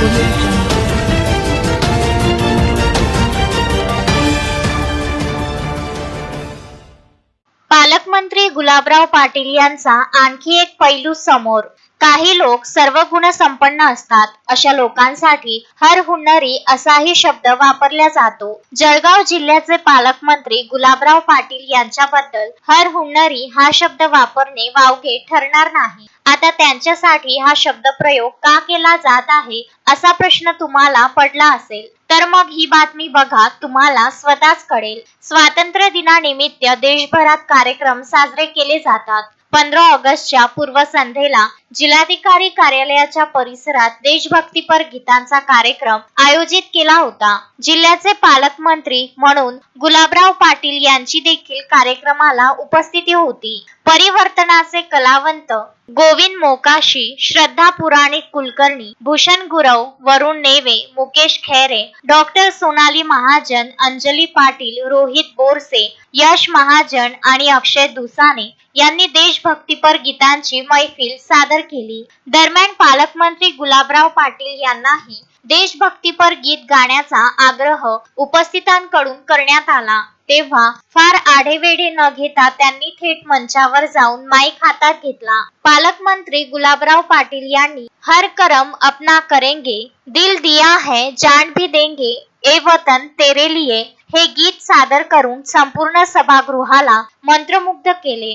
Revolution. Gulabrao Patil यांचा आणखी एक पैलू समोर. काही लोक सर्व गुण संपन्न असतात अशा लोकांसाठी हर हुन्नरी असाही शब्द वापरला जातो. जळगाव जिल्ह्याचे पालकमंत्री गुलाबराव पाटील यांच्याबद्दल हर हुन्नरी हा शब्द वापरणे वावगे ठरणार नाही. आता त्यांच्यासाठी हा शब्द प्रयोग का केला जात आहे असा प्रश्न तुम्हाला पडला असेल? तर मग ही बातमी बघा तुम्हाला स्वतःच कळेल. स्वातंत्र्य दिनानिमित्त देशभरात कार्यक्रम साजरे केले जातात. पंधरा ऑगस्टच्या पूर्वसंध्येला जिल्हाधिकारी कार्यालयाच्या परिसरात देशभक्तीपर गीतांचा कार्यक्रम आयोजित केला होता. जिल्ह्याचे पालकमंत्री म्हणून गुलाबराव पाटील यांची देखील कार्यक्रमाला उपस्थिती होती. परिवर्तनाचे कलावंत गोविंद मोकाशी श्रद्धा पुराणिक कुलकर्णी भूषण गुरव वरुण नेवे मुकेश खैरे डॉक्टर सोनाली महाजन अंजली पाटील रोहित बोरसे यश महाजन आणि अक्षय दुसाने यांनी देशभक्तीपर गीतांची मैफिल सादर केली. दरम्यान पालकमंत्री गुलाबराव पाटील यांनाही देशभक्तीपर गीत गाण्याचा आग्रह उपस्थितांकडून करण्यात आला. तेव्हा फार आढेवेढे न घेता त्यांनी थेट मंचावर जाऊन माईक हातात घेतला. पालकमंत्री गुलाबराव पाटील यांनी हर करम अपना करेंगे दिल दिया है जान भी देंगे ए वतन तेरे लिए हे गीत सादर करून संपूर्ण सभागृहाला मंत्रमुग्ध केले.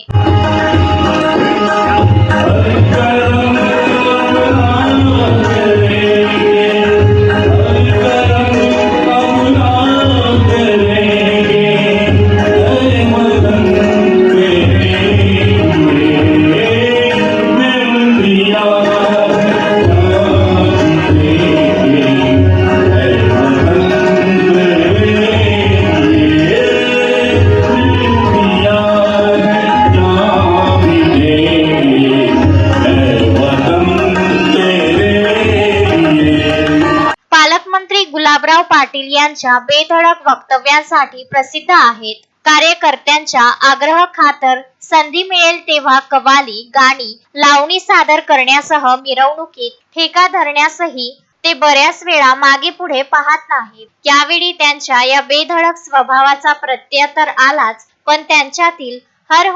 पालकमंत्री गुलाबराव पाटील यांच्या बेधडक वक्तव्यांसाठी प्रसिद्ध आहेत. कार्यकर्त्यांच्या आग्रह खातर संधी मिळेल तेव्हा कवाली गाणी लावणी सादर करण्यासह मिरवणुकीत ठेका धरण्यासही ते बऱ्याच वेळा मागे पुढे पाहत नाहीत. यावेळी त्यांच्या या बेधडक स्वभावाचा प्रत्यय तर आलाच पण त्यांच्यातील हर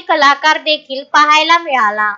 कलाकार देखील पाहायला मिळाला.